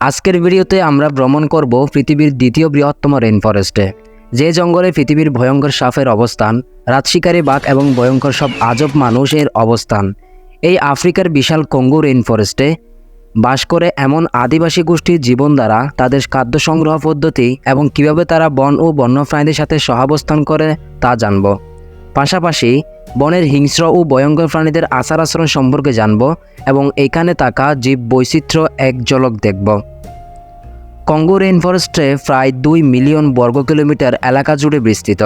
আজকের ভিডিওতে আমরা ভ্রমণ করব পৃথিবীর দ্বিতীয় বৃহত্তম রেন ফরেস্টে যে জঙ্গলে পৃথিবীর ভয়ঙ্কর সাপের অবস্থান, রাতশিকারী বাঘ এবং ভয়ঙ্কর সব আজব মানুষের অবস্থান, এই আফ্রিকার বিশাল কঙ্গু রেন ফরেস্টে বাস করে এমন আদিবাসী গোষ্ঠীর জীবন দ্বারা তাদের খাদ্য সংগ্রহ পদ্ধতি এবং কীভাবে তারা বন ও বন্যপ্রাণীদের সাথে সহাবস্থান করে তা জানব। পাশাপাশি বনের হিংস্র ও ভয়ঙ্কর প্রাণীদের আচার আচরণ সম্পর্কে জানব এবং এখানে থাকা জীব বৈচিত্র্য এক ঝলক দেখব। কঙ্গো রেইন ফরেস্টে প্রায় দুই মিলিয়ন বর্গ কিলোমিটার এলাকা জুড়ে বিস্তৃত।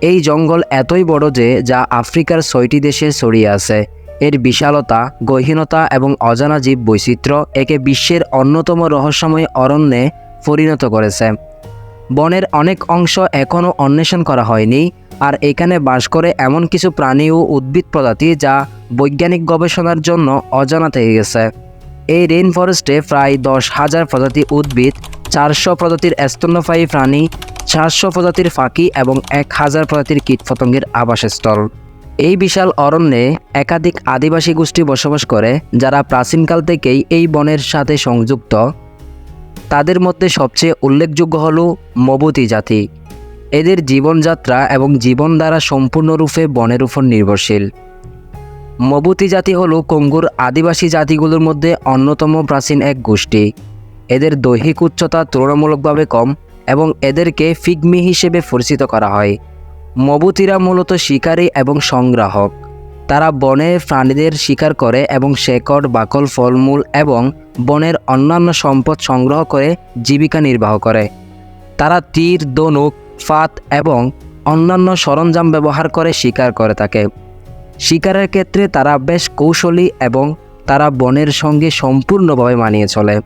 এই জঙ্গল এতই বড় যে যা আফ্রিকার ছয়টি দেশে ছড়িয়ে আছে। এর বিশালতা, গহীনতা এবং অজানা জীব বৈচিত্র্য একে বিশ্বের অন্যতম রহস্যময় অরণ্যে পরিণত করেছে। বনের অনেক অংশ এখনও অন্বেষণ করা হয়নি আর এখানে বাস করে এমন কিছু প্রাণী ও উদ্ভিদ প্রজাতি যা বৈজ্ঞানিক গবেষণার জন্য অজানা থেকে গেছে। এই রেইন ফরেস্টে প্রায় দশ হাজার প্রজাতি উদ্ভিদ, চারশো প্রজাতির স্তন্যপায়ী প্রাণী, চারশো প্রজাতির ফাঁকি এবং এক হাজার প্রজাতির কীটপতঙ্গের আবাসস্থল। এই বিশাল অরণ্যে একাধিক আদিবাসী গোষ্ঠী বসবাস করে, যারা প্রাচীনকাল থেকেই এই বনের সাথে সংযুক্ত। তাদের মধ্যে সবচেয়ে উল্লেখযোগ্য হল মবুতি জাতি। এদের জীবনযাত্রা এবং জীবন দ্বারা সম্পূর্ণরূপে বনের উপর নির্ভরশীল। মবুতি জাতি হল কঙ্গুর আদিবাসী জাতিগুলোর মধ্যে অন্যতম প্রাচীন এক গোষ্ঠী। এদের দৈহিক উচ্চতা তুলনামূলকভাবে কম এবং এদেরকে ফিগমি হিসেবে পরিচিত করা হয়। মবুতিরা মূলত শিকারী এবং সংগ্রাহক। তারা বনের প্রাণীদের শিকার করে এবং শেকড়, বাকল, ফলমূল এবং বনের অন্যান্য সম্পদ সংগ্রহ করে জীবিকা নির্বাহ করে। তারা তীর, দনুক ফাত এবং অন্যান্য সরঞ্জাম ব্যবহার করে শিকার করে থাকে। শিকারের ক্ষেত্রে তারা বেশ কৌশলী এবং তারা বনের সঙ্গে সম্পূর্ণভাবে মানিয়ে চলে।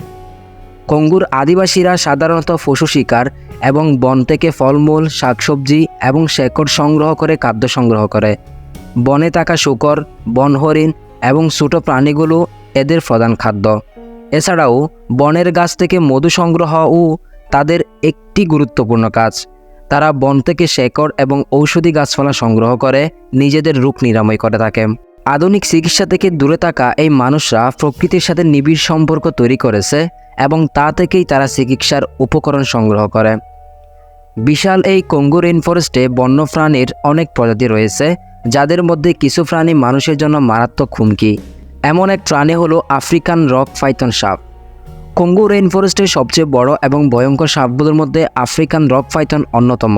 কঙ্গুর আদিবাসীরা সাধারণত পশু শিকার এবং বন থেকে ফলমূল, শাকসবজি এবং শেকড় সংগ্রহ করে খাদ্য সংগ্রহ করে। বনে থাকা শুকর, বনহরিণ এবং ছোট প্রাণীগুলো এদের প্রধান খাদ্য। এছাড়াও বনের গাছ থেকে মধু সংগ্রহ ও তাদের একটি গুরুত্বপূর্ণ কাজ। তারা বন থেকে শেকড় এবং ঔষধি গাছপালা সংগ্রহ করে, নিজেদের রোগ নিরাময় করে থাকে। আধুনিক চিকিৎসা থেকে দূরে থাকা এই মানুষরা প্রকৃতির সাথে নিবিড় সম্পর্ক তৈরি করেছে এবং তা থেকেই তারা চিকিৎসার উপকরণ সংগ্রহ করে। বিশাল এই কঙ্গো রেইন ফরেস্টে বন্যপ্রাণীর অনেক প্রজাতি রয়েছে, যাদের মধ্যে কিছু প্রাণী মানুষের জন্য মারাত্মক হুমকি। এমন এক প্রাণী হলো আফ্রিকান রক ফাইথন সাপ। কঙ্গো রেইন ফরেস্টের সবচেয়ে বড় এবং ভয়ঙ্কর সাপগুলোর মধ্যে আফ্রিকান রক ফাইথন অন্যতম।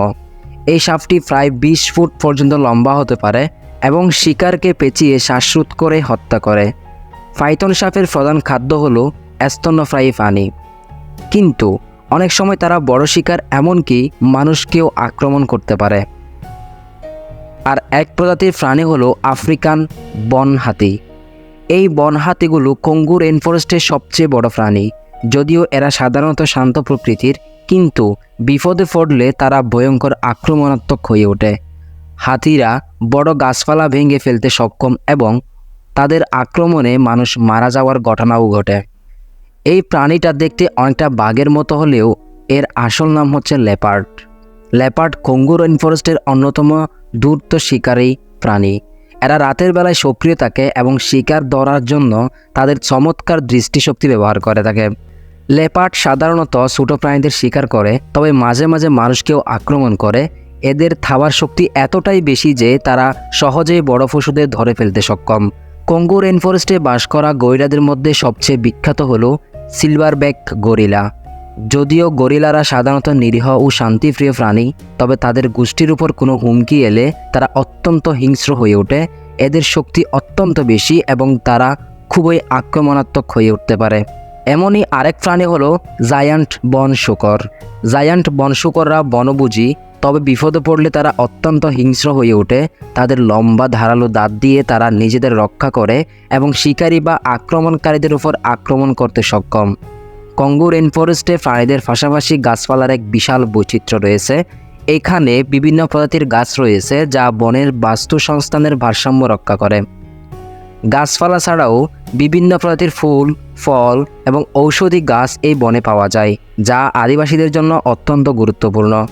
এই সাপটি প্রায় বিশ ফুট পর্যন্ত লম্বা হতে পারে এবং শিকারকে পেঁচিয়ে শ্বাসরোধ করে হত্যা করে। ফাইথন সাপের প্রধান খাদ্য হলো স্তন্যপ্রায়ী প্রাণী কিন্তু অনেক সময় তারা বড় শিকার এমনকি মানুষকেও আক্রমণ করতে পারে। আর এক প্রজাতির প্রাণী হলো আফ্রিকান বন হাতি এই বন হাতিগুলো কঙ্গু রেনফরেস্টের সবচেয়ে বড় প্রাণী। যদিও এরা সাধারণত শান্ত প্রকৃতির, কিন্তু বিপদে পড়লে তারা ভয়ঙ্কর আক্রমণাত্মক হয়ে ওঠে। হাতিরা বড় গাছপালা ভেঙে ফেলতে সক্ষম এবং তাদের আক্রমণে মানুষ মারা যাওয়ার ঘটনাও ঘটে। এই প্রাণীটা দেখতে অনেকটা বাঘের মতো হলেও এর আসল নাম হচ্ছে লেপার্ড। লেপার্ড কঙ্গু রেনফরেস্টের অন্যতম দূরত্ব শিকারী প্রাণী। এরা রাতের বেলায় সক্রিয় থাকে এবং শিকার ধরার জন্য তাদের চমৎকার দৃষ্টিশক্তি ব্যবহার করে থাকে। লেপার্ড সাধারণত ছোট প্রাণীদের শিকার করে, তবে মাঝে মাঝে মানুষকেও আক্রমণ করে। এদের থাবার শক্তি এতটাই বেশি যে তারা সহজেই বড় পশুদের ধরে ফেলতে সক্ষম। কঙ্গো রেনফরেস্টে বাস করা গরিলাদের মধ্যে সবচেয়ে বিখ্যাত হল সিলভারব্যাক গরিলা। যদিও গরিলারা সাধারণত নিরীহ ও শান্তিপ্রিয় প্রাণী, তবে তাদের গোষ্ঠীর উপর কোনো হুমকি এলে তারা অত্যন্ত হিংস্র হয়ে ওঠে। এদের শক্তি অত্যন্ত বেশি এবং তারা খুবই আক্রমণাত্মক হয়ে উঠতে পারে। এমনই আরেক প্রাণী হলো জায়ান্ট বন শুকর জায়ান্ট বন শুকররা বনভোজী, তবে বিপদে পড়লে তারা অত্যন্ত হিংস্র হয়ে ওঠে। তাদের লম্বা ধারালো দাঁত দিয়ে তারা নিজেদের রক্ষা করে এবং শিকারী বা আক্রমণকারীদের উপর আক্রমণ করতে সক্ষম। কঙ্গো রেনফরেস্টে প্রাণীদের পাশাপাশি গাছপালার এক বিশাল বৈচিত্র্য রয়েছে। এখানে বিভিন্ন প্রজাতির গাছ রয়েছে যা বনের বাস্তু সংস্থানের ভারসাম্য রক্ষা করে। গাছপালা ছাড়াও বিভিন্ন প্রজাতির ফুল, ফল এবং ঔষধি গাছ এই বনে পাওয়া যায়, যা আদিবাসীদের জন্য অত্যন্ত গুরুত্বপূর্ণ।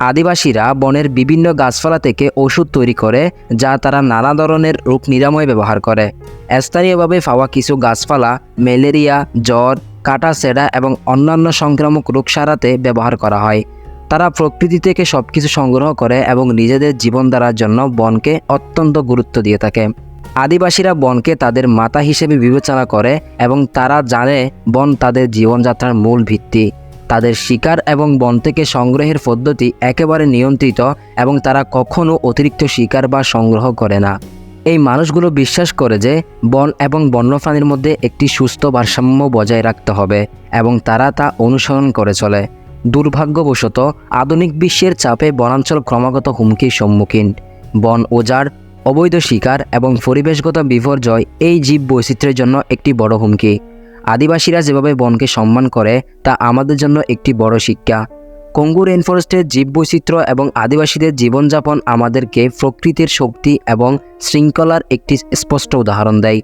আদিবাসীরা বনের বিভিন্ন গাছপালা থেকে ওষুধ তৈরি করে, যা তারা নানা ধরনের রোগ নিরাময় ব্যবহার করে। স্থানীয়ভাবে পাওয়া কিছু গাছপালা ম্যালেরিয়া, জ্বর, কাটা সেরা এবং অন্যান্য সংক্রামক রোগ সারাতে ব্যবহার করা হয়। তারা প্রকৃতি থেকে সব কিছু সংগ্রহ করে এবং নিজেদের জীবন ধারার জন্য বনকে অত্যন্ত গুরুত্ব দিয়ে থাকে। আদিবাসীরা বনকে তাদের মাতা হিসেবে বিবেচনা করে এবং তারা জানে বন তাদের জীবনযাত্রার মূল ভিত্তি। তাদের শিকার এবং বন থেকে সংগ্রহের পদ্ধতি একেবারে নিয়ন্ত্রিত এবং তারা কখনও অতিরিক্ত শিকার বা সংগ্রহ করে না। এই মানুষগুলো বিশ্বাস করে যে বন এবং বন্যপ্রাণীর মধ্যে একটি সুস্থ ভারসাম্য বজায় রাখতে হবে এবং তারা তা অনুসরণ করে চলে। দুর্ভাগ্যবশত আধুনিক বিশ্বের চাপে বনাঞ্চল ক্রমাগত হুমকির সম্মুখীন। বন ওজাড় অবৈধ শিকার এবং পরিবেশগত বিপর্যয় এই জীব বৈচিত্র্যের জন্য একটি বড় হুমকি। আদিবাসীরা যেভাবে বনকে সম্মান করে, তা আমাদের জন্য একটি বড় শিক্ষা। কঙ্গু রেনফরেস্টের জীববৈচিত্র্য এবং আদিবাসীদের জীবনযাপন আমাদেরকে প্রকৃতির শক্তি এবং শৃঙ্খলার একটি স্পষ্ট উদাহরণ দেয়।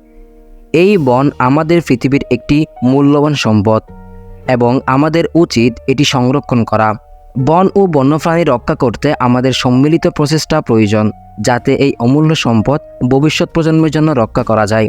এই বন আমাদের পৃথিবীর একটি মূল্যবান সম্পদ এবং আমাদের উচিত এটি সংরক্ষণ করা। বন ও বন্যপ্রাণী রক্ষা করতে আমাদের সম্মিলিত প্রচেষ্টা প্রয়োজন, যাতে এই অমূল্য সম্পদ ভবিষ্যৎ প্রজন্মের জন্য রক্ষা করা যায়।